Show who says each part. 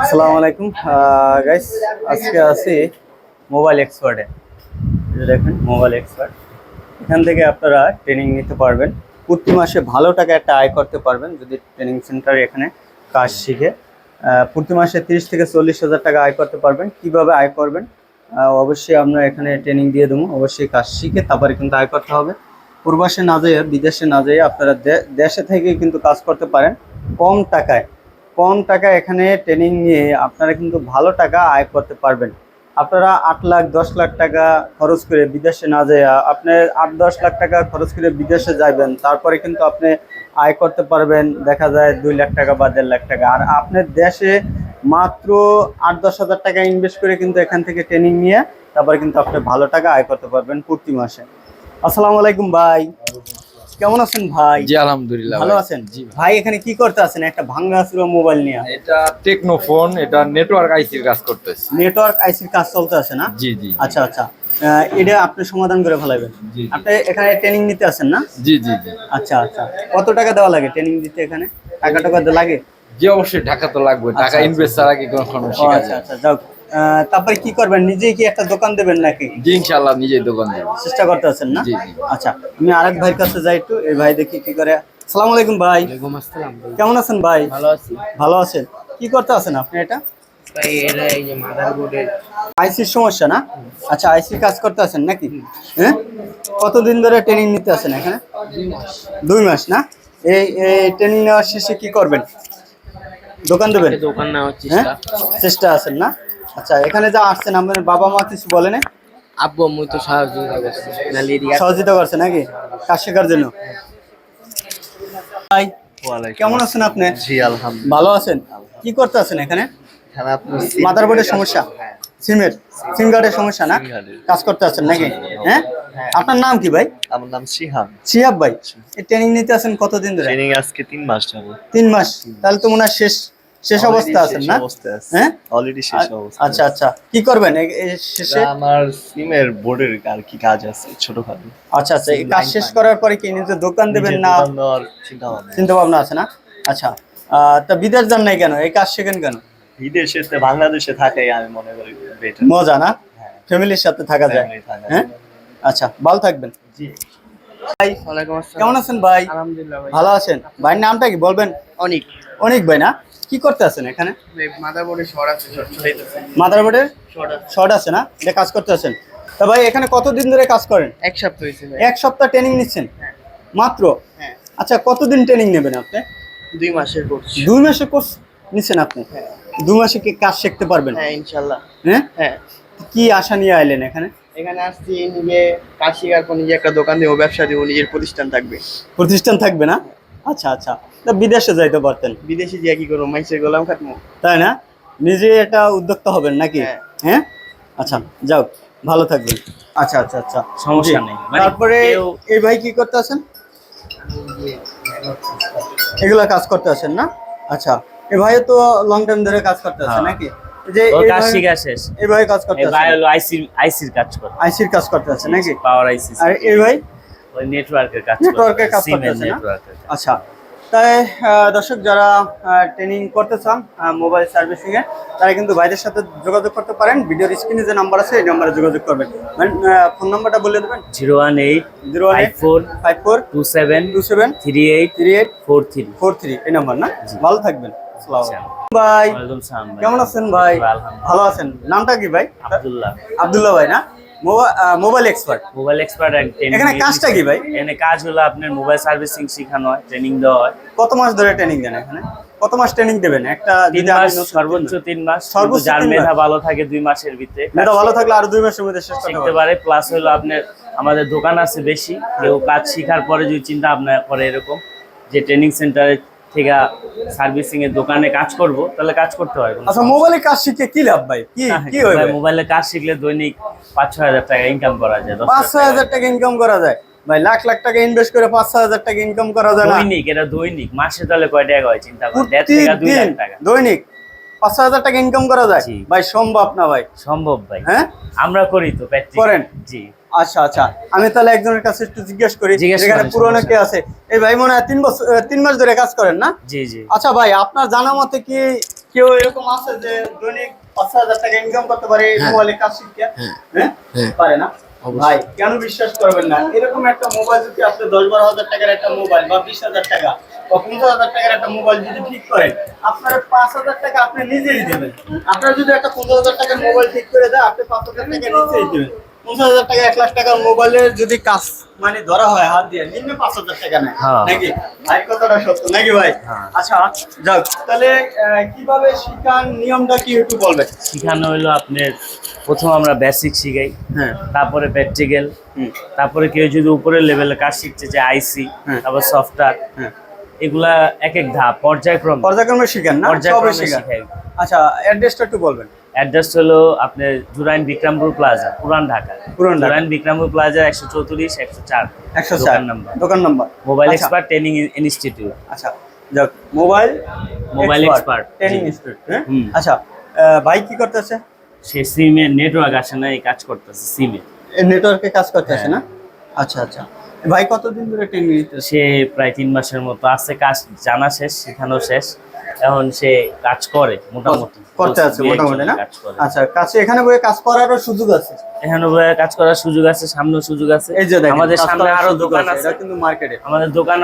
Speaker 1: আসসালামু আলাইকুম। গাইস আজকে আছি মোবাইল এক্সপার্টে দেখেন মোবাইল এক্সপার্ট এখান থেকে আপনারা ট্রেনিং নিতে পারবেন। প্রতি মাসে ভালো টাকা একটা আয় করতে পারবেন যদি ট্রেনিং সেন্টারে এখানে কাজ শিখে। প্রতি মাসে তিরিশ থেকে চল্লিশ হাজার টাকা আয় করতে পারবেন। কীভাবে আয় করবেন? অবশ্যই আমরা এখানে ট্রেনিং দিয়ে দেবো। অবশ্যই কাজ শিখে তারপরে কিন্তু আয় করতে হবে। প্রবাসে না যেয়ে, বিদেশে না যেয়ে আপনারা দেশে থেকে কিন্তু কাজ করতে পারেন। কম টাকায়। কম টাকা এখানে ট্রেনিং নিয়ে আপনারা কিন্তু ভালো টাকা আয় করতে পারবেন। আপনারা আট লাখ, দশ লাখ টাকা খরচ করে বিদেশে না যেয়ে আপনি আট, দশ লাখ টাকা খরচ করে বিদেশে যাবেন তারপরে কিন্তু আপনি আয় করতে পারবেন, দেখা যায় দুই লাখ টাকা বা দেড় লাখ টাকা। আর আপনার দেশে মাত্র আট, দশ হাজার টাকা ইনভেস্ট করে কিন্তু এখান থেকে ট্রেনিং নিয়ে তারপরে কিন্তু আপনি ভালো টাকা আয় করতে পারবেন প্রতি মাসে। আসসালামু আলাইকুম ভাই। কেমন আছেন ভাই?
Speaker 2: জি আলহামদুলিল্লাহ
Speaker 1: ভালো। আছেন?
Speaker 2: জি ভাই।
Speaker 1: এখানে কি করতে আছেন? একটা ভাঙ্গা চুরো মোবাইল নিয়ে।
Speaker 2: এটা টেকনো ফোন এটা নেটওয়ার্ক আইসির কাজ করতেছে।
Speaker 1: নেটওয়ার্ক আইসির কাজ চলতে আছে না?
Speaker 2: জি জি
Speaker 1: আচ্ছা আচ্ছা। এটা আপনি সমাধান করে ফেলাবেন আপনি এখানে ট্রেনিং নিতে আছেন না?
Speaker 2: জি জি জি।
Speaker 1: আচ্ছা আচ্ছা। কত টাকা দেওয়া লাগে ট্রেনিং দিতে এখানে? টাকা টাকা লাগে?
Speaker 2: জি অবশ্যই। টাকা তো লাগবে।
Speaker 1: আচ্ছা,
Speaker 2: টাকা
Speaker 1: আচ্ছা।
Speaker 2: ইনভেস্ট ছাড়া কি কোনো
Speaker 1: আচ্ছা আচ্ছা। যাও তারপরে কি করবেন? নিজেই কি একটা দোকান দেবেন নাকি?
Speaker 2: জি ইনশাআল্লাহ নিজেই দোকান দেব।
Speaker 1: চেষ্টা করতে আছেন না। আচ্ছা আমি আরেক ভাইয়ের কাছে যাই একটু। এই ভাই দেখি কি করে। আসসালামু আলাইকুম ভাই।
Speaker 3: ওয়ালাইকুম আসসালাম
Speaker 1: কেমন আছেন ভাই?
Speaker 3: ভালো আছি।
Speaker 1: ভালো আছেন। কি করতে আছেন আপনি এটা?
Speaker 3: ভাই এটা এই যে মাদারবোর্ডের
Speaker 1: আইসির সমস্যা না? আচ্ছা আইসির কাজ করতে আছেন নাকি? হ্যাঁ? কতদিন ধরে ট্রেনিং নিতে আছেন এখানে? দুই মাস। না? এই এই ট্রেনিং নেওয়ার শেষে কি করবেন? দোকান দেবেন?
Speaker 3: দোকান নেওয়ার
Speaker 1: হ্যাঁ?
Speaker 3: চেষ্টা।
Speaker 1: চেষ্টা আছেন না? আচ্ছা এখানে যা আসছেন আপনার বাবা মা কিছু বলেন
Speaker 3: আব্বু আম্মু তো সহযোগিতা করছে।
Speaker 1: সহযোগিতা করছে নাকি? কাজ শেখার জন্য। ভাই কেমন আছেন আপনি?
Speaker 4: জি আলহামদুলিল্লাহ।
Speaker 1: ভালো আছেন? কি করতে আছেন এখানে?
Speaker 4: এখানে আপনার
Speaker 1: মাদারবোর্ডের সমস্যা? সিমের? সিম কার্ডের সমস্যা না? কাজ করতে আছেন নাকি? হ্যাঁ? আপনার নাম কি ভাই?
Speaker 4: আমার নাম
Speaker 1: ভাই এই ট্রেনিং নিতে আছেন কতদিন ধরে?
Speaker 4: ট্রেনিং আজকে তিন মাস যাব
Speaker 1: তিন মাস। তাহলে তো মনে হয় শেষ। শেষ অবস্থা আছেন না? হ্যাঁ?
Speaker 4: অলরেডি শেষ অবস্থা
Speaker 1: আচ্ছা আচ্ছা। কি করবেন শেষে?
Speaker 4: আমার সিমের বোর্ডের আর কি কাজ আছে ছোটখাটো।
Speaker 1: আচ্ছা আচ্ছা এই কাজ শেষ করার পরে কি নিজে দোকান দেবেন না?
Speaker 4: চিন্তা ভাবনা
Speaker 1: আছে। না? আচ্ছা তা বিদেশ যান নাই কেন? এই কাজ শেখেন কেন?
Speaker 4: বিদেশে তো বাংলাদেশে থাকে আমি মনে করি বেটার
Speaker 1: মজা না? ফ্যামিলির সাথে থাকা যায়। হ্যাঁ? আচ্ছা ভালো থাকবেন।
Speaker 4: জি।
Speaker 1: ভাই
Speaker 3: ওয়ালাইকুম আসসালাম।
Speaker 1: কেমন আছেন ভাই?
Speaker 3: আলহামদুলিল্লাহ ভাই।
Speaker 1: ভালো আছেন। ভাইয়ের নামটা কি বলবেন?
Speaker 3: অনেক।
Speaker 1: অনেক ভাই না? কি করতে আছেন এখানে?
Speaker 3: মাদারবোর্ডে শর্ট আছে শর্ট
Speaker 1: মাদারবোর্ডের
Speaker 3: শর্ট আছে।
Speaker 1: না? এটা কাজ করতে আছেন। তা ভাই এখানে কতদিন ধরে কাজ করেন?
Speaker 3: এক সপ্তাহ হয়েছে
Speaker 1: এক সপ্তাহ ট্রেনিং নিচ্ছেন? মাত্র?
Speaker 3: হ্যাঁ।
Speaker 1: আচ্ছা কতদিন ট্রেনিং নেবেন আপনি?
Speaker 3: দুই মাসের কোর্স
Speaker 1: দুই মাসের কোর্স নিচ্ছেন আপনি? দুই মাসে কি কাজ শিখতে পারবেন?
Speaker 3: হ্যাঁ ইনশাল্লাহ।
Speaker 1: হ্যাঁ?
Speaker 3: হ্যাঁ।
Speaker 1: কি আশা নিয়ে আইলেন এখানে?
Speaker 3: এখানে আসছি নিজে কাজ পর নিজে একটা দোকান দেবো ব্যবসা দেবো নিজের প্রতিষ্ঠান থাকবে।
Speaker 1: প্রতিষ্ঠান থাকবে না? আচ্ছা আচ্ছা। বিদেশে যাইতে পারতেন।
Speaker 3: বিদেশে গিয়ে কি করব? মাইসের গোলাম খাটমো
Speaker 1: তাই না? নিজে একটা উদ্যোক্তা হবেন নাকি?
Speaker 3: হ্যাঁ।
Speaker 1: হ্যাঁ? আচ্ছা যাও ভালো থাকবেন। আচ্ছা আচ্ছা আচ্ছা।
Speaker 5: সমস্যা নেই। মানে
Speaker 1: তারপরে এই ভাই কি করতে আছেন? এগুলা কাজ করতে আছেন না? আচ্ছা এই ভাই তো লং টাইম ধরে কাজ করতে আছে
Speaker 5: হ্যাঁ।
Speaker 1: নাকি? যে
Speaker 5: কাজ
Speaker 1: ভাই-
Speaker 5: শিখা শেষ।
Speaker 1: এই ভাই কাজ করতে
Speaker 5: এই ভাই
Speaker 1: আছে
Speaker 5: হলো আইসির আইসির কাজ করে।
Speaker 1: আইসির কাজ করতে আছে নাকি?
Speaker 5: পাওয়ার আইসি
Speaker 1: আর এই ভাই?
Speaker 5: ওই নেটওয়ার্কের কাজ
Speaker 1: নেটওয়ার্কের কাজ করতেছে না? আচ্ছা তাই দর্শক যারা ট্রেনিং করতে চান মোবাইল সার্ভিসিং এ তারা কিন্তু ভাইদের সাথে যোগাযোগ করতে পারেন। ভিডিওর স্ক্রিনে যে নাম্বার আছে এই নাম্বারে যোগাযোগ করবেন। ফোন নাম্বারটা বলে দেবেন?
Speaker 5: Zero one eight
Speaker 1: zero
Speaker 5: five four
Speaker 1: five four
Speaker 5: two seven
Speaker 1: two seven
Speaker 5: three eight
Speaker 1: three eight
Speaker 5: four three.
Speaker 1: Four three এই নাম্বার না? ভালো থাকবেন।
Speaker 5: আচ্ছা।
Speaker 1: ভাই। কেমন আছেন ভাই? ভালো আছেন। নামটা কি ভাই?
Speaker 5: আব্দুল্লাহ।
Speaker 1: আব্দুল্লাহ ভাই না? মোবাইল এক্সপার্ট
Speaker 5: মোবাইল এক্সপার্ট
Speaker 1: এখানে কাজটা কি ভাই?
Speaker 5: এখানে কাজ হলো আপনার মোবাইল সার্ভিসিং শেখানো হয় ট্রেনিং দেওয়া হয়।
Speaker 1: কত মাস ধরে ট্রেনিং দেন এখানে? কত মাস ট্রেনিং দেবেন? একটা
Speaker 5: তিন মাস সর্বোচ্চ তিন মাস।
Speaker 1: সর্বোচ্চ
Speaker 5: যার মেধা ভালো থাকে দুই মাসের ভিতরে
Speaker 1: মেধা ভালো থাকলে আরও দুই মাসের মধ্যে শেষ করতে
Speaker 5: পারে প্লাস হলো আপনার আমাদের দোকান আছে বেশি। কেউ কাজ শেখার পরে যদি চিন্তা ভাবনা করে এরকম যে ট্রেনিং সেন্টারে থেকে সার্ভিসিং এর দোকানে কাজ করব তাহলে কাজ করতে হয়
Speaker 1: আচ্ছা মোবাইলে কাজ শিখে কি লাভ ভাই? কি কি
Speaker 5: ভাই, মোবাইলে কাজ শিখলে দৈনিক পাঁচ ছয় হাজার টাকা ইনকাম করা যায়
Speaker 1: পাঁচ ছয় হাজার টাকা ইনকাম করা যায়। ভাই লাখ লাখ টাকা ইনভেস্ট করে পাঁচ ছয় হাজার টাকা ইনকাম করা যায় না?
Speaker 5: দৈনিক এটা দৈনিক মাসে তাহলে কয় টাকা হয় চিন্তা করেন দেড় থেকে দুই লাখ টাকা।
Speaker 1: দৈনিক পাঁচ ছয় হাজার টাকা ইনকাম করা যায়? ভাই সম্ভব না ভাই।
Speaker 5: সম্ভব ভাই।
Speaker 1: হ্যাঁ?
Speaker 5: আমরা করি তো
Speaker 1: করেন?
Speaker 5: জি।
Speaker 1: আচ্ছা আচ্ছা। আমি তাহলে একজনের কাছে একটু জিজ্ঞেস করি
Speaker 5: করেন,
Speaker 1: পুরোনো কে আছে? এই ভাই মনে হয় তিন বছর তিন মাস ধরে কাজ করেন না?
Speaker 5: জি জি।
Speaker 1: আচ্ছা ভাই আপনার জানা মতে কি কেউ এরকম আছে যে দৈনিক পাঁচ হাজার টাকা ইনকাম করতে পারে মোবাইলে কাজ শিখে? হ্যাঁ। পারে না? ভাই কেন বিশ্বাস করবেন না? এরকম একটা মোবাইল যদি আপনি দশ বারো হাজার টাকার একটা মোবাইল বা বিশ হাজার টাকা বা পঞ্চাশ হাজার টাকার একটা মোবাইল যদি ঠিক করেন আপনার পাঁচ হাজার টাকা আপনি নিজেই দেবেন। আপনার যদি একটা পঞ্চাশ হাজার টাকার মোবাইল ঠিক করে দেয় আপনি পাঁচ হাজার টাকা নিজেই দেবেন। পঞ্চাশ হাজার টাকা এক লাখ টাকার মোবাইলের যদি কাজ মানে ধরা হয় হাত দিয়ে নিম্ন পাঁচ হাজার টাকা নেয়।
Speaker 5: হ্যাঁ।
Speaker 1: নাকি? ভাই কথাটা সত্য নাকি ভাই?
Speaker 5: হ্যাঁ।
Speaker 1: আচ্ছা যাক তাহলে কীভাবে নিয়মটা কি একটু বলবেন?
Speaker 5: শিখানো হলো আপনার প্রথম আমরা বেসিক শিখাই
Speaker 1: হ্যাঁ।
Speaker 5: তারপরে প্র্যাকটিক্যাল তারপরে কেউ যদি উপরের লেভেলে কাজ শিখছে যে আইসি
Speaker 1: হ্যাঁ।
Speaker 5: তারপর সফটওয়্যার
Speaker 1: হ্যাঁ।
Speaker 5: এগুলা এক এক ধাপ পর্যায়ক্রম।
Speaker 1: পর্যায়ক্রমে শিখেন না?
Speaker 5: পর্যায়ক্রমে শিখাই।
Speaker 1: আচ্ছা অ্যাড্রেসটা একটু বলবেন।
Speaker 5: অ্যাড্রেস হলো আপনার জুরাইন বিক্রমপুর প্লাজা পুরান ঢাকা।
Speaker 1: পুরান।
Speaker 5: জুরাইন বিক্রমপুর প্লাজা একশো চৌত্রিশ একশো চার
Speaker 1: একশো চার।
Speaker 5: নাম্বার।
Speaker 1: দোকান নাম্বার।
Speaker 5: মোবাইল
Speaker 1: আচ্ছা,
Speaker 5: এক্সপার্ট ট্রেনিং ইনস্টিটিউট।
Speaker 1: আচ্ছা যাক mobile
Speaker 5: mobile expert,
Speaker 1: training institute হ্যাঁ? আচ্ছা ভাই কি করতেছে?
Speaker 5: সে সিমে নেটওয়ার্ক আসে না এই কাজ করতেছে সিমে।
Speaker 1: নেটওয়ার্কে কাজ করতেছে
Speaker 5: হ্যাঁ।
Speaker 1: না? আচ্ছা আচ্ছা। ভাই কতদিন ধরে ট্রেনিং
Speaker 5: সে প্রায় তিন মাসের মতো আছে কাজ জানা শেষ শেখানো শেষ। এখন সে কাজ করে মোটামুটি।
Speaker 1: করতে আছে মোটামুটি না? আচ্ছা কাছে এখানে বসে কাজ করারও সুযোগ আছে?
Speaker 5: এখানে কাজ করার সুযোগ আছে সুযোগ আছে।
Speaker 1: এই যে
Speaker 5: আমাদের সামনে
Speaker 1: আরও
Speaker 5: দোকান
Speaker 1: আছে, কিন্তু মার্কেটে
Speaker 5: আমাদের দোকানে